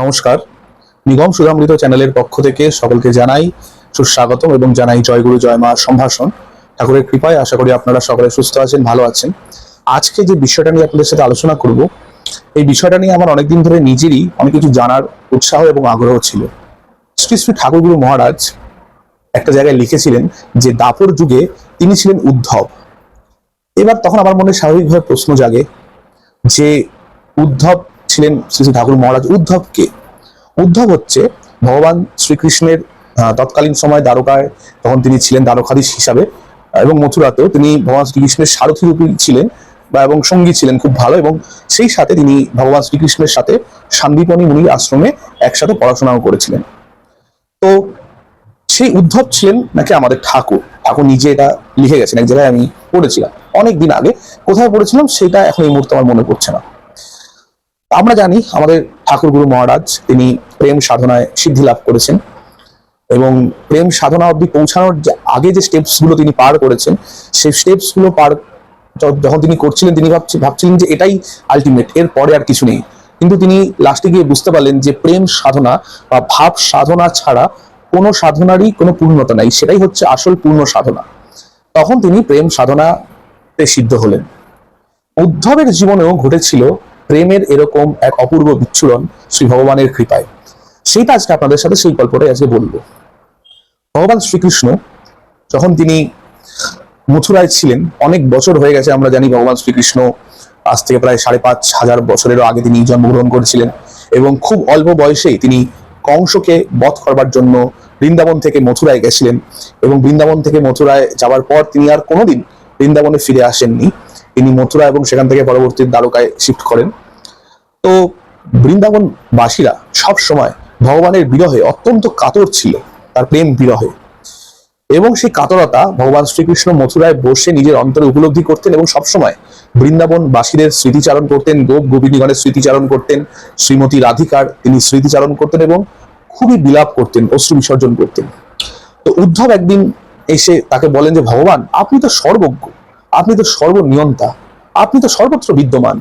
নমস্কার। নিগম সুধামৃত চ্যানেলের পক্ষ থেকে সকলকে জানাই সুস্বাগতম এবং জানাই জয়গুরু জয় মা সম্ভাষণ। ঠাকুরের কৃপায় আশা করি আপনারা সকলে সুস্থ আছেন, ভালো আছেন। আজকে যে বিষয়টা নিয়ে আপনাদের সাথে আলোচনা করব, এই বিষয়টা নিয়ে আমার অনেকদিন ধরে নিজেরই অনেক কিছু জানার উৎসাহ এবং আগ্রহ ছিল। শ্রী শ্রী ঠাকুরগুরু মহারাজ একটা জায়গায় লিখেছিলেন যে দাপর যুগে তিনি ছিলেন উদ্ধব। এবার তখন আমার মনে স্বাভাবিকভাবে প্রশ্ন জাগে যে উদ্ধব ছিলেন শ্রী শ্রী ঠাকুর মহারাজ উদ্ধব কে? উদ্ধব হচ্ছে ভগবান শ্রীকৃষ্ণের তৎকালীন সময় দ্বারকায় তখন তিনি ছিলেন দ্বারকাধীশ হিসাবে, এবং মথুরাতেও তিনি ভগবান শ্রীকৃষ্ণের সারথী রূপী ছিলেন বা এবং সঙ্গী ছিলেন খুব ভালো এবং সেই সাথে তিনি ভগবান শ্রীকৃষ্ণের সাথে শান্তিপণী মুনির আশ্রমে একসাথে পড়াশোনাও করেছিলেন। তো সেই উদ্ধব ছিলেন নাকি আমাদের ঠাকুর? ঠাকুর নিজে এটা লিখে গেছেন, এক জায়গায় আমি পড়েছিলাম। অনেক দিন আগে কোথায় পড়েছিলাম সেটা এখন এই মুহূর্তে আমার মনে পড়ছে না। আমরা জানি আমাদের ঠাকুর গুরু মহারাজ, তিনি প্রেম সাধনায় সিদ্ধি লাভ করেছেন এবং প্রেম সাধনা অবধি পৌঁছানোর যে আগে যে স্টেপসগুলো তিনি পার করেছেন, সেই স্টেপসগুলো পার যখন তিনি করছিলেন, তিনি ভাবছি, ভাবছিলেন যে এটাই আলটিমেট এর পরে আর কিছু নেই। কিন্তু তিনি লাস্টে গিয়ে বুঝতে পারলেন যে প্রেম সাধনা বা ভাব সাধনা ছাড়া কোনো সাধনারই কোনো পূর্ণতা নাই, সেটাই হচ্ছে আসল পূর্ণ সাধনা। তখন তিনি প্রেম সাধনাতে সিদ্ধ হলেন। উদ্ধবের জীবনেও ঘটেছিল প্রেমের এরকম এক অপূর্ব বিচ্ছুরণ শ্রী ভগবানের কৃপায়। সেইটা আজকে আপনাদের সাথে সেই গল্পটাই আজকে বলব। ভগবান শ্রীকৃষ্ণ যখন তিনি মথুরায় ছিলেন, অনেক বছর হয়ে গেছে আমরা জানি ভগবান শ্রীকৃষ্ণ আজ থেকে প্রায় সাড়ে পাঁচ হাজার বছরেরও আগে তিনি জন্মগ্রহণ করেছিলেন এবং খুব অল্প বয়সেই তিনি কংসকে বধ করবার জন্য বৃন্দাবন থেকে মথুরায় গেছিলেন এবং বৃন্দাবন থেকে মথুরায় যাওয়ার পর তিনি আর কোনোদিন বৃন্দাবনে ফিরে আসেননি। তিনি মথুরা এবং সেখান থেকে পরবর্তী দ্বারকায় শিফট করেন। তো বৃন্দাবন বাসীরা সব সময় ভগবানের বিরহে অত্যন্ত কাতর ছিল, তার প্রেম বিরহে। এবং সেই কাতরতা ভগবান শ্রীকৃষ্ণ মথুরায় বসে নিজের অন্তরে উপলব্ধি করতেন এবং সবসময় বৃন্দাবন বাসীদের স্মৃতিচারণ করতেন, গোপ গোপিনীগণের স্মৃতিচারণ করতেন, শ্রীমতী রাধিকার তিনি স্মৃতিচারণ করতেন এবং খুবই বিলাপ করতেন, অশ্রু বিসর্জন করতেন। তো উদ্ধব একদিন এসে তাকে বলেন যে, ভগবান, আপনি তো সর্বজ্ঞ। আপনি তো সর্বনিয়ন্তা, আপনি তো সর্বত্র বিদ্যমান,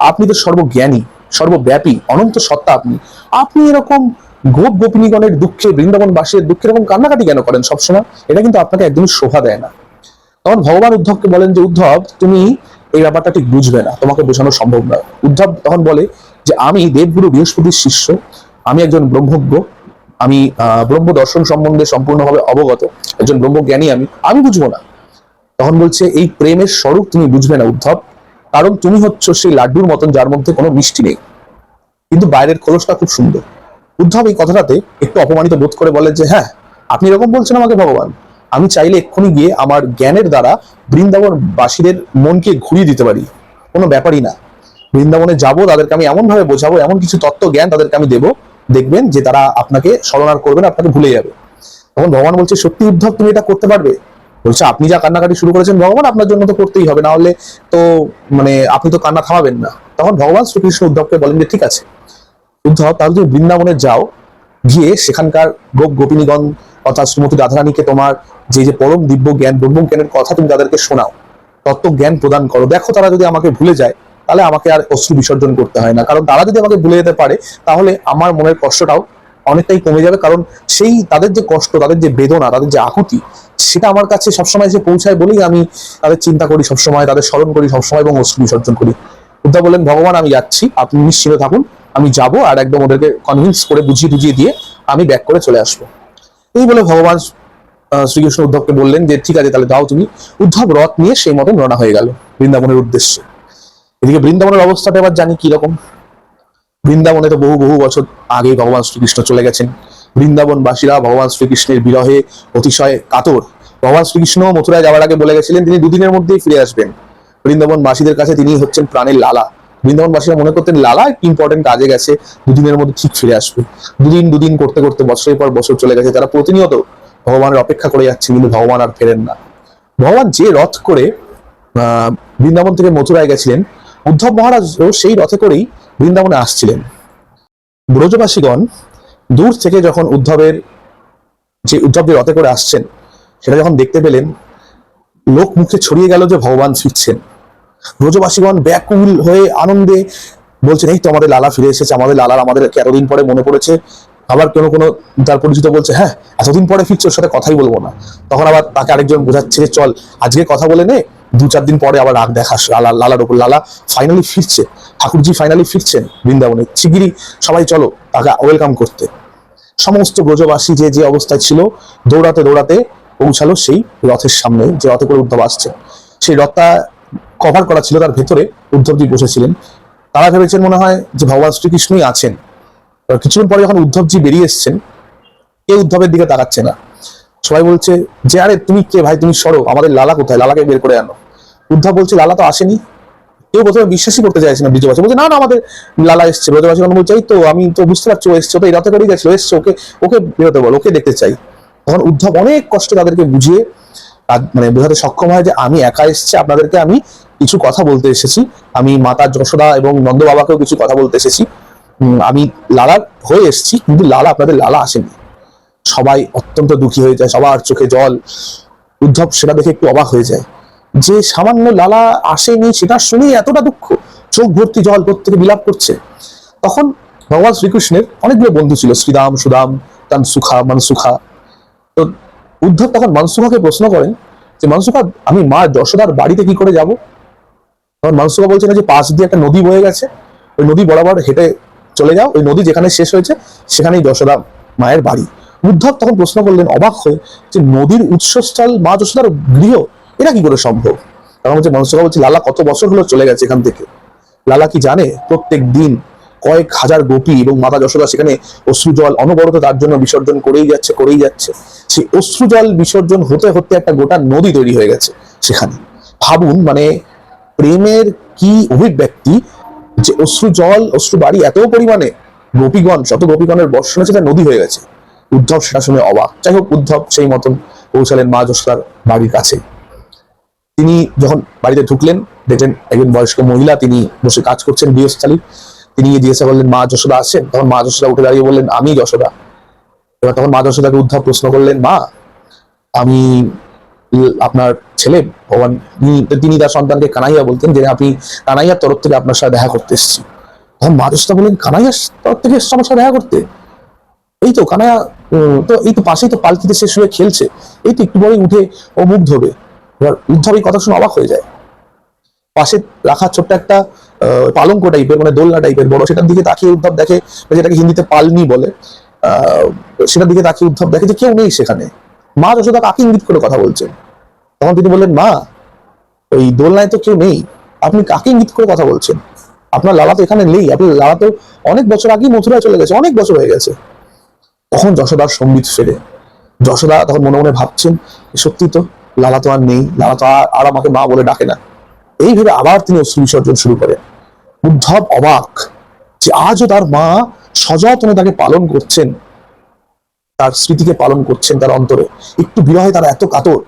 আপনি তো সর্বজ্ঞানী, সর্বব্যাপী, অনন্ত সত্তা আপনি। আপনি এরকম গোপ গোপিনীগণের দুঃখে, বৃন্দাবনবাসীর দুঃখে এরকম কান্নাকাটি কেন করেন সবসময়? এটা কিন্তু আপনাকে একদমই শোভা দেয় না। তখন ভগবান উদ্ধবকে বলেন যে, উদ্ধব, তুমি এই ব্যাপারটা ঠিক বুঝবে না, তোমাকে বোঝানো সম্ভব নয়। উদ্ধব তখন বলে যে, আমি দেবগুরু বৃহস্পতির শিষ্য, আমি একজন ব্রহ্মজ্ঞ, আমি ব্রহ্ম দর্শন সম্বন্ধে সম্পূর্ণভাবে অবগত, একজন ব্রহ্মজ্ঞানী আমি আমি বুঝব না। তখন বলছে, এই প্রেমের স্বরূপ তুমি বুঝবে না উদ্ধব, কারণ তুমি হচ্ছ সেই লাড্ডুর মতন যার মধ্যে কোনো মিষ্টি নেই। কিন্তু বাইরের খোলসটা খুব সুন্দর। উদ্ধব এই কথাটাতে একটু অপমানিত বোধ করে বলে যে হ্যাঁ আপনি এরকম বলছেন আমাকে, ভগবান। আমি চাইলে এক্ষুনি গিয়ে আমার জ্ঞানের দ্বারা বৃন্দাবন বাসীদের মনকে ঘুরিয়ে দিতে পারি। কোনো ব্যাপারই না। বৃন্দাবনে যাব, তাদেরকে আমি এমন ভাবে বোঝাবো, এমন কিছু তত্ত্ব জ্ঞান তাদেরকে আমি দেবো। দেখবেন যে তারা আপনাকে স্মরণ আর করবেন, আপনাকে ভুলে যাবে। তখন ভগবান বলছে, সত্যি উদ্ধব, তুমি এটা করতে পারবে? বলছে, আপনি যা কান্নাকাটি শুরু করেছেন ভগবান, আপনার জন্য তো করতেই হবে। না হলে তো মানে আপনি তো কান্না থামাবেন না। তখন ভগবান শ্রীকৃষ্ণ উদ্ধবকে বলেন যে, ঠিক আছে, উদ্ধব, তাহলে তুমি বৃন্দাবনে যাও, গিয়ে সেখানকার গোপ গোপিনীগণ অর্থাৎ শ্রীমতী রাধারানীকে তোমার যে যে পরম দিব্য জ্ঞান ব্রহ্ম জ্ঞানের কথা তুমি তাদেরকে শোনাও, তত্ত্ব জ্ঞান প্রদান করো। দেখো, তারা যদি আমাকে ভুলে যায়, তাহলে আমাকে আর অশ্রু বিসর্জন করতে হয় না। কারণ তারা যদি আমাকে ভুলে যেতে পারে, তাহলে আমার মনের কষ্টটাও অনেকটাই কমে যাবে। কারণ সেই, তাদের যে কষ্ট, তাদের যে বেদনা, তাদের যে আকুতি সেটা আমার কাছে সবসময় যে পৌঁছায় বলেই আমি তাদের চিন্তা করি, সবসময় তাদের স্মরণ করি, সবসময় এবং অশ্রু বিসর্জন করি। উদ্ধব বললেন, ভগবান, আমি যাচ্ছি, আপনি নিশ্চিত থাকুন, আমি যাব আর একদম ওদেরকে কনভিন্স করে বুঝিয়ে বুঝিয়ে দিয়ে আমি ব্যাক করে চলে আসব। এই বলে ভগবান শ্রীকৃষ্ণ উদ্ধবকে বললেন যে, ঠিক আছে, তাহলে দাও তুমি উদ্ধব রথ নিয়ে সেই মতন রওনা হয়ে গেল বৃন্দাবনের উদ্দেশ্যে। এদিকে বৃন্দাবনের অবস্থাটা এবার জানি কীরকম। বৃন্দাবনে তো বহু বহু বছর আগে ভগবান শ্রীকৃষ্ণ চলে গেছেন। বৃন্দাবনবাসীরা ভগবান শ্রীকৃষ্ণের বিরহে অতিশয় কাতর। ভগবান শ্রীকৃষ্ণ মথুরায় যাওয়ার আগে বলে গেছিলেন, তিনি দুদিনের মধ্যেই ফিরে আসবেন। বৃন্দাবনবাসীদের কাছে তিনি হচ্ছেন প্রাণের লালা। বৃন্দাবনবাসীরা মনে করতেন, লালা ইম্পর্টেন্ট কাজে গেছে? দুদিনের মধ্যে ঠিক ফিরে আসবে। দুদিন দুদিন করতে করতে বছরের পর বছর চলে গেছে, তারা প্রতিনিয়ত ভগবানের অপেক্ষা করে যাচ্ছে, কিন্তু ভগবান আর ফেরেন না। ভগবান যে রথ করে বৃন্দাবন থেকে মথুরায় গেছিলেন, উদ্ধব মহারাজও সেই রথে করেই বৃন্দাবনে আসছিলেন। ব্রজবাসীগণ দূর থেকে যখন উদ্ধবের যে উদ্ধব যে রথে করে আসছেন, সেটা যখন দেখতে পেলেন লোক মুখে ছড়িয়ে গেল যে ভগবান ফিরছেন। ব্রজবাসীগণ ব্যাকুল হয়ে আনন্দে বলছেন, এই তো আমাদের লালা ফিরে এসেছে, আমাদের লালার আমাদের এতদিন পরে মনে পড়েছে। আবার কোনো কোনো তার পরিচিত বলছে হ্যাঁ এতদিন পরে ফিরছে ওর সাথে কথাই বলব না। তখন আবার তাকে আরেকজন বোঝাচ্ছে যে, চল, আজকে কথা বলে নে দু চার দিন পরে আবার রাগ দেখা লালা, লালার উপর লালা ফাইনালি ফিরছে। ঠাকুরজি ফাইনালি ফিরছেন বৃন্দাবনে। শিগগিরই সবাই চলো তাকে ওয়েলকাম করতে। সমস্ত ব্রজবাসী যে যে অবস্থায় ছিল, দৌড়াতে দৌড়াতে পৌঁছালো সেই রথের সামনে, যে রথে করে উদ্ধব আসছে সেই রথটা কভার করা ছিল তার ভেতরে উদ্ধবজি বসেছিলেন। তারা ভেবেছেন মনে হয় যে ভগবান শ্রীকৃষ্ণই আছেন। কিছুক্ষণ পরে যখন উদ্ধবজি বেরিয়ে এসছেন, কেউ উদ্ধবের দিকে তাকাচ্ছে না। সবাই বলছে যে, আরে, তুমি কে ভাই? তুমি সরো। আমাদের লালা কোথায়? লালাকে বের করে আনো। উদ্ধব বলছে, লালা তো আসেনি। কেউ প্রথমে বিশ্বাসই করতে চাইছে না ব্রিজবাসী বলছে, না না, আমাদের লালা এসছে। ব্রজবাসী কোনো বলছে তো, আমি তো বুঝতে পারছি, ও এসছে। তো এই রথে করেই গেছিল। এসছে, ওকে ওকে বেরোতে বল, ওকে দেখতে চাই। তখন উদ্ধব অনেক কষ্ট তাদেরকে বুঝিয়ে মানে বোঝাতে সক্ষম হয় যে, আমি একা এসেছি, আপনাদেরকে আমি কিছু কথা বলতে এসেছি। আমি মাতা যশোদা এবং নন্দ বাবাকেও কিছু কথা বলতে এসেছি। আমি লালার হয়ে এসেছি, কিন্তু লালা, আপনাদের লালা আসেনি। সবাই অত্যন্ত দুঃখী হয়ে যায়, সবার চোখে জল। উদ্ধব সেটা দেখে একটু অবাক হয়ে যায়। যে সামান্য লালা আসেনি সেটা শুনেই এতটা দুঃখ। চোখ ভর্তি জল প্রত্যেকে বিলাপ করছে। তখন ভগবান শ্রীকৃষ্ণের অনেকগুলো বন্ধু ছিল শ্রীরাম সুদাম তান সুখা মানসুখা। তো উদ্ধব তখন মানসুখাকে প্রশ্ন করেন যে, মানসুখা, আমি মা যশোদার বাড়িতে কি করে যাব? তখন মানসুখা বলছে, না, যে পাশ দিয়ে একটা নদী বয়ে গেছে। ওই নদী বরাবর হেঁটে চলে যাও। ওই নদী যেখানে শেষ হয়েছে, সেখানেই যশোদা মায়ের বাড়ি। উদ্ধব তখন প্রশ্ন করলেন, অবাক হয়ে, যে নদীর উৎসস্থল মা যশোদার গৃহ, এটা কি করে সম্ভব? তখন হচ্ছে মানসুখা বলছে, লালা কত বছর হলো চলে গেছে এখান থেকে? লালা কি জানে? প্রত্যেক দিন কয়েক হাজার গোপী এবং মাতা যশোদা সেখানে অশ্রুজল অনবরত তার জন্য বিসর্জন করেই যাচ্ছে করেই যাচ্ছে। সেই অশ্রুজল বিসর্জন হতে হতে একটা গোটা নদী তৈরি হয়ে গেছে সেখানে। ভাবুন মানে প্রেমের কি অভিব্যক্তি যে অশ্রু জল অশ্রু বাড়ি এত পরিমাণে, গোপীগণ, শত গোপীগণের বর্ষণে সেটা নদী হয়ে গেছে। উদ্ধব সেটা শুনে অবাক। যাই হোক, উদ্ধব সেই মতন পৌঁছালেন মা যশোদার বাড়ির কাছে। তিনি যখন বাড়িতে ঢুকলেন, দেখলেন একজন বয়স্ক মহিলা, তিনি বসে কাজ করছেন গৃহস্থালী। তিনি গিয়ে জিজ্ঞাসা করলেন, মা যশোদা আসছেন? তখন মা যশোদা উঠে দাঁড়িয়ে বললেন, আমি যশোদা। এবার তখন মা যশোদাকে উদ্ধব প্রশ্ন করলেন, মা, আমি আপনার ছেলে, ভগবান। তিনি- তার সন্তানকে কানাইয়া বলতেন যে, আপনি কানাইয়ার তরফ থেকে আপনার সাথে দেখা করতে এসেছি। তখন মা যশোদা বললেন, কানাইয়ার তরফ থেকে এসছো আমার সাথে দেখা করতে? এই তো, কানাইয়া তো এই তো পাশেই তো পালকিতে শেষ হয়ে খেলছে। এই তো একটু পরেই উঠে ও মুখ ধোবে এবার উদ্ধব এই কথা শুনে অবাক হয়ে যায়। পাশে রাখা ছোট্ট একটা পালঙ্ক টাইপের মানে দোলনা টাইপের বড়, সেটার দিকে তাকিয়ে উদ্ধব দেখে যেটাকে হিন্দিতে পালনি বলে সেটার দিকে তাকিয়ে উদ্ধব দেখে যে কেউ নেই সেখানে। মা যশোদা কাকে ইঙ্গিত করে কথা বলছেন? তখন তিনি বললেন, মা, ওই দোলনায় তো কেউ নেই। আপনি কাকে ইঙ্গিত করে কথা বলছেন? আপনার লালা তো এখানে নেই। আপনার লালা তো অনেক বছর আগেই মথুরায় চলে গেছে, অনেক বছর হয়ে গেছে। তখন যশোদার সম্বিত ফেরে? যশোদা তখন মনে মনে ভাবছেন সত্যি তো, লালা তো আর নেই, লালা তো আর- আমাকে মা বলে ডাকে না। এই ভেবে আবার তিনি অশ্রু বিসর্জন শুরু করেন। উদ্ধব অবাক যে আজও তার মা সযত্নে তাকে পালন করছেন, তার স্মৃতিকে পালন করছেন তার অন্তরে। একটু বিরহে তারা এত কাতর।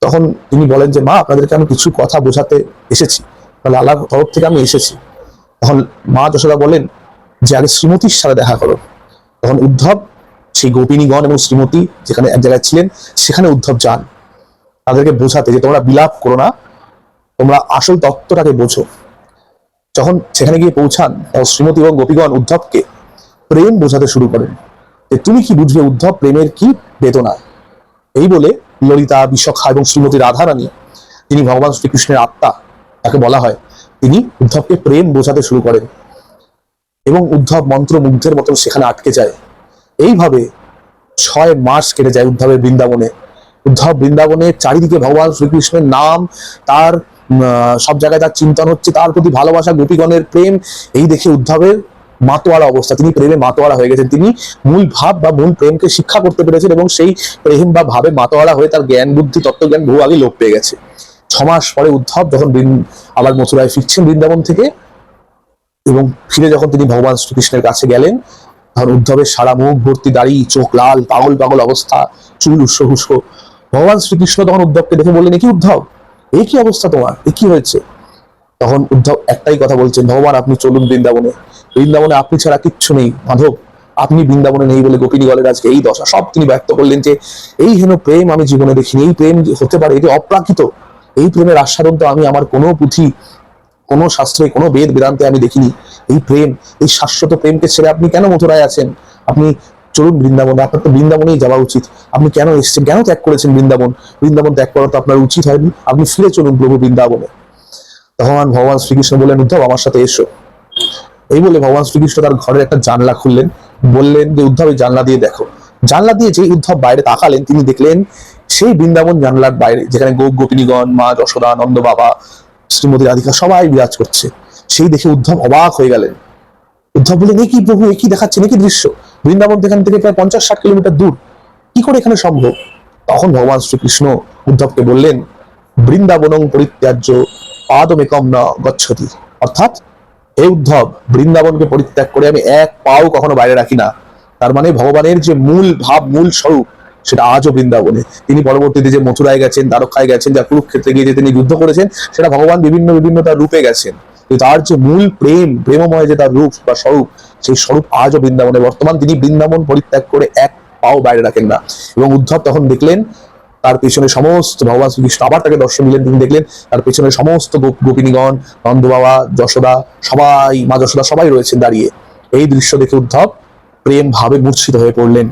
তখন তিনি বলেন যে, মা, আপনাদেরকে আমি কিছু কথা বোঝাতে এসেছি লালার তরফ থেকে আমি এসেছি। তখন মা যশোদা বলেন, যে আগে শ্রীমতীর সাথে দেখা করো। তখন উদ্ধব সেই গোপিনীগণ এবং শ্রীমতী যেখানে এক জায়গায় ছিলেন, সেখানে উদ্ধব যান। তাদেরকে বোঝাতে যে তোমরা বিলাপ করো না, তোমরা আসল তত্ত্বটাকে বোঝো। যখন সেখানে গিয়ে পৌঁছান, তখন শ্রীমতী এবং গোপীগণ উদ্ধবকে প্রেম বোঝাতে শুরু করেন। যে তুমি কি বুঝবে উদ্ধব, প্রেমের কি বেদনা? এই বলে ললিতা, বিশখা এবং শ্রীমতী রাধারানী তিনি ভগবান শ্রীকৃষ্ণের আত্মা, তাকে বলা হয়, তিনি উদ্ধবকে প্রেম বোঝাতে শুরু করেন। এবং উদ্ধব মন্ত্র মুগ্ধের মতন সেখানে আটকে যায়। এইভাবে ছয় মাস কেটে যায় উদ্ধবের বৃন্দাবনে। উদ্ধব বৃন্দাবনের চারিদিকে ভগবান শ্রীকৃষ্ণের নাম, তার সব জায়গায় তার চিন্তন হচ্ছে, তার প্রতি ভালোবাসা, গোপীগণের প্রেম, এই দেখে উদ্ধবের মাতোয়ারা অবস্থা। তিনি প্রেমে মাতোয়ারা হয়ে গেছেন। তিনি মূল ভাব বা মূল প্রেমকে শিক্ষা করতে পেরেছেন এবং সেই প্রেম বা ভাবে মাতোয়ারা হয়ে তার জ্ঞান, বুদ্ধি, তত্ত্বজ্ঞান বহু আগে লোপ পেয়ে গেছে। ছমাস পরে উদ্ধব যখন আবার মথুরায় ফিরছেন বৃন্দাবন থেকে এবং ফিরে যখন তিনি ভগবান শ্রীকৃষ্ণের কাছে গেলেন তখন উদ্ধবের সারা মুখ ভর্তি দাড়ি, চোখ লাল, পাগল পাগল অবস্থা, চুল উস্কো হুস্কো ভগবান শ্রীকৃষ্ণ তখন উদ্ধবকে দেখে বললেন কি উদ্ধব? এই কি অবস্থা তোমার? এ কি হয়েছে? তখন উদ্ধব একটাই কথা বলছেন, ভগবান, আপনি চলুন বৃন্দাবনে। বৃন্দাবনে আপনি ছাড়া কিচ্ছু নেই, মাধব। আপনি বৃন্দাবনে নেই বলে গোপিনী গলের আজকে এই দশা। সব তিনি ব্যক্ত করলেন যে, এই হেন প্রেম আমি জীবনে দেখিনি, এই প্রেম হতে পারে, এটি অপ্রাকৃত। এই প্রেমের আস্বাদন তো আমি, আমার কোনো পুঁথি কোনো শাস্ত্রে, কোনো বেদ, বেদান্তে আমি দেখিনি। এই প্রেম, এই শাশ্বত প্রেমকে ছেড়ে আপনি কেন মথুরায় আছেন? আপনি চলুন বৃন্দাবন, আপনার তো বৃন্দাবনেই যাওয়া উচিত। আপনি কেন এসেছেন? কেন ত্যাগ করেছেন বৃন্দাবন? বৃন্দাবন ত্যাগ করা তো আপনার উচিত হয়নি। আপনি ফিরে চলুন প্রভু বৃন্দাবনে। তখন ভগবান শ্রীকৃষ্ণ বললেন, উদ্ধব, আমার সাথে এসো। এই বলে ভগবান শ্রীকৃষ্ণ তার ঘরের একটা জানলা খুললেন। বললেন যে, উদ্ধব, এই জানলা দিয়ে দেখো। জানলা দিয়ে যে উদ্ধব বাইরে তাকালেন, তিনি দেখলেন সেই বৃন্দাবন জানলার বাইরে, যেখানে গোপ গোপিনীগণ, মা যশোদা, নন্দ বাবা শ্রীমতী রাধিকা সবাই বিরাজ করছে। সেই দেখে উদ্ধব অবাক হয়ে গেলেন। উদ্ধব বললেন, এ কি প্রভু, এ কি দেখাচ্ছেন? এ কি দৃশ্য? বৃন্দাবন এখান থেকে প্রায় পঞ্চাশ ষাট কিলোমিটার দূর। কি করে এখানে সম্ভব? তখন ভগবান শ্রীকৃষ্ণ উদ্ধবকে বললেন, বৃন্দাবনং পরিত্যাজ্য পাদমেকম ন গচ্ছতি। অর্থাৎ, হে উদ্ধব, বৃন্দাবনকে পরিত্যাগ করে আমি এক পাও কখনো বাইরে রাখি না। তার মানে ভগবানের যে মূল ভাব, মূল স্বরূপ সেটা আজও বৃন্দাবনে। তিনি পরবর্তীতে যে মথুরায় গেছেন, দ্বারকায় গেছেন, যা কুরুক্ষেত্রে গিয়ে যে তিনি যুদ্ধ করেছেন, সেটা ভগবান বিভিন্ন বিভিন্ন তার রূপে গেছেন। তার যে মূল প্রেম, প্রেমময় যে তার রূপ বা স্বরূপ, সেই স্বরূপ আজও বৃন্দাবনে। বর্তমান তিনি বৃন্দাবন পরিত্যাগ করে এক পাও বাইরে রাখেন না। এবং উদ্ধব তখন দেখলেন, তার পেছনে সমস্ত ভগবান শ্রীকৃষ্ণ আবার তাকে দর্শন দিলেন। তিনি দেখলেন, তার পেছনে সমস্ত গোপ- গোপিনীগণ নন্দ বাবা যশোদা, সবাই, মা যশোদা সবাই রয়েছেন দাঁড়িয়ে। এই দৃশ্য দেখে উদ্ধব প্রেম ভাবে মূর্ছিত হয়ে পড়লেন।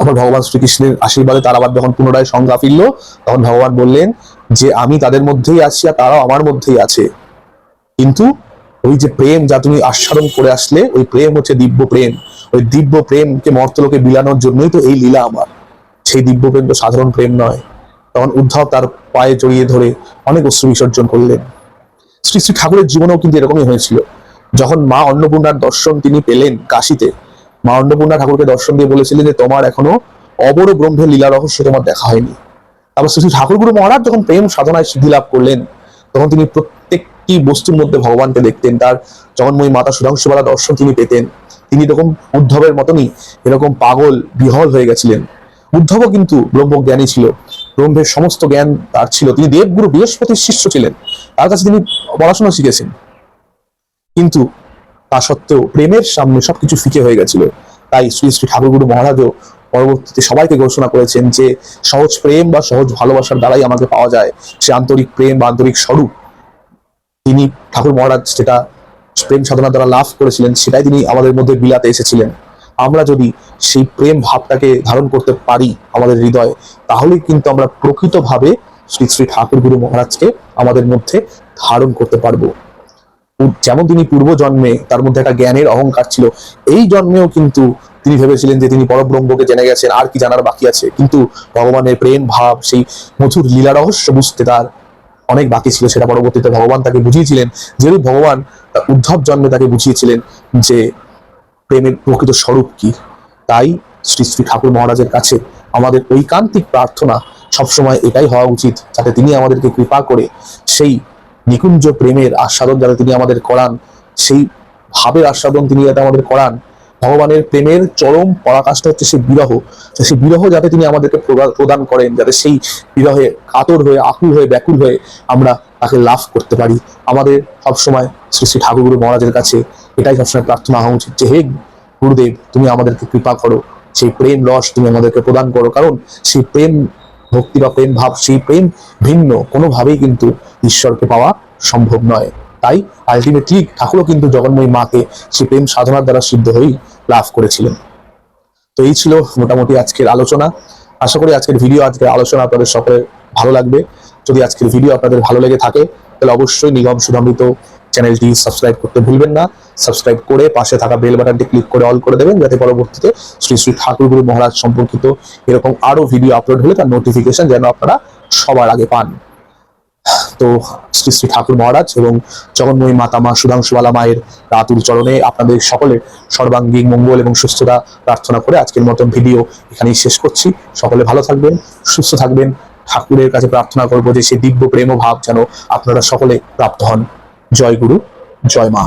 আবার ভগবান শ্রীকৃষ্ণের আশীর্বাদে তার আবার যখন পুনরায় সংজ্ঞা ফিরল, তখন ভগবান বললেন যে, আমি তাদের মধ্যেই আছি আর তারাও আমার মধ্যেই আছে। কিন্তু ওই যে প্রেম যা তুমি আস্বাদন করে আসলে, ওই প্রেম হচ্ছে দিব্য প্রেম। ওই দিব্য প্রেমকে মর্তলোকে বিলানোর জন্যই তো এই লীলা আমার। সেই দিব্য প্রেম তো সাধারণ প্রেম নয়। তখন উদ্ধব তার পায়ে জড়িয়ে ধরে অনেক অশ্রু বিসর্জন করলেন। শ্রী শ্রী ঠাকুরের জীবনেও কিন্তু এরকমই হয়েছিল। যখন মা অন্নপূর্ণার দর্শন তিনি পেলেন কাশিতে মা অন্নপূর্ণা ঠাকুরকে দর্শন দিয়ে বলেছিলেন যে তোমার এখনও অবর ব্রহ্মের লীলা রহস্য তোমার দেখা হয়নি। তারপর শ্রী ঠাকুরগুরু মহারাজ যখন প্রেম সাধনায় সিদ্ধি লাভ করলেন, তখন তিনি প্রত্যেকটি বস্তুর মধ্যে ভগবানকে দেখতেন, তার জগন্ময়ী মাতা সুধাংশুবালা দর্শন তিনি পেতেন। তিনি এরকম উদ্ধবের মতনই এরকম পাগল, বিহল হয়ে গেছিলেন। উদ্ধবও কিন্তু ব্রহ্মজ্ঞানী ছিল। ব্রহ্মের সমস্ত জ্ঞান তার ছিল। তিনি দেবগুরু বৃহস্পতির শিষ্য ছিলেন। তার কাছে তিনি পড়াশোনা শিখেছেন। কিন্তু তা সত্ত্বেও প্রেমের সামনে সবকিছু ফিকে হয়ে গেছিল। তাই শ্রী শ্রী ঠাকুরগুরু মহারাজও পরবর্তীতে সবাইকে ঘোষণা করেছেন যে সহজ প্রেম বা সহজ ভালোবাসার দ্বারাই আমাকে পাওয়া যায় সে আন্তরিক প্রেম বা আন্তরিক স্বরূপ। তিনি ঠাকুর মহারাজ যেটা প্রেম সাধনা দ্বারা লাভ করেছিলেন, সেটাই তিনি আমাদের মধ্যে বিলাতে এসেছিলেন। আমরা যদি সেই প্রেম ভাবটাকে ধারণ করতে পারি আমাদের হৃদয়ে তাহলে কিন্তু আমরা প্রকৃতভাবে শ্রী শ্রী ঠাকুর গুরু মহারাজকে আমাদের মধ্যে ধারণ করতে পারব। যেমন তিনি পূর্ব জন্মে তার মধ্যে একটা জ্ঞানের অহংকার ছিল, এই জন্মেও কিন্তু তিনি ভেবেছিলেন যে তিনি পরব্রহ্মকে জেনে গেছেন, আর কি জানার বাকি আছে। কিন্তু ভগবানের প্রেম, ভাব, সেই মধুর লীলা রহস্য বুঝতে তার অনেক বাকি ছিল। সেটা পরবর্তীতে ভগবান তাকে বুঝিয়েছিলেন। যেরূপ ভগবান উদ্ধব জন্মে তাকে বুঝিয়েছিলেন যে প্রেমের প্রকৃত স্বরূপ কি। তাই শ্রী শ্রী ঠাকুর মহারাজের কাছে আমাদের ঐকান্তিক প্রার্থনা সবসময় এটাই হওয়া উচিত, যাতে তিনি আমাদেরকে কৃপা করে সেই নিকুঞ্জ প্রেমের আস্বাদন যাতে তিনি আমাদের করান, সেই ভাবের আস্বাদন তিনি যাতে আমাদের করান, ভগবানের প্রেমের চরম পরাকাষ্ঠা হচ্ছে সেই বিরহ। সেই বিরহ যাতে তিনি আমাদেরকে প্রদা- প্রদান করেন, যাতে সেই বিরহে কাতর হয়ে, আকুল হয়ে, ব্যাকুল হয়ে আমরা তাকে লাভ করতে পারি। আমাদের সবসময় শ্রী শ্রী ঠাকুরগুরু মহারাজের কাছে এটাই সবসময় প্রার্থনা হওয়া উচিত যে, হে গুরুদেব, তুমি আমাদেরকে কৃপা করো। সেই প্রেম রস তুমি আমাদেরকে প্রদান করো। কারণ সেই প্রেম ভক্তি বা প্রেম, ভাব, সেই প্রেম ভিন্ন। কোনোভাবেই কিন্তু ঈশ্বরকে পাওয়া সম্ভব নয়। তাই আলটিমেটলি ঠাকুরও কিন্তু জগন্ময়ী মাকে সেই প্রেম সাধনার দ্বারা সিদ্ধ হয়েই লাভ করেছিলেন। তো এই ছিল মোটামুটি আজকের আলোচনা। আশা করি আজকের ভিডিও আজকের আলোচনা আপনাদের সকলের ভালো লাগবে। যদি আজকের ভিডিও আপনাদের ভালো লেগে থাকে, তাহলে অবশ্যই নিগম সুধামৃত চ্যানেলটি সাবস্ক্রাইব করতে ভুলবেন না। সাবস্ক্রাইব করে পাশে থাকা বেল বাটনটি ক্লিক করে অল করে দেবেন যাতে পরবর্তীতে শ্রী শ্রী ঠাকুরগুরু মহারাজ সম্পর্কিত এরকম আরও ভিডিও আপলোড হলে তার নোটিফিকেশন যেন আপনারা সবার আগে পান। তো শ্রী শ্রী ঠাকুর মহারাজ এবং জগন্ময়ী মাতা মা সুধাংশুবালা মায়ের রাতুর চরণে আপনাদের সকলের সর্বাঙ্গীন মঙ্গল এবং সুস্থতা প্রার্থনা করে আজকের মতন ভিডিও এখানেই শেষ করছি। সকলে ভালো থাকবেন, সুস্থ থাকবেন। ঠাকুরের কাছে প্রার্থনা করব যে সেই দিব্য প্রেম ভাব যেন আপনারা সকলে প্রাপ্ত হন। জয় গুরু জয় মা।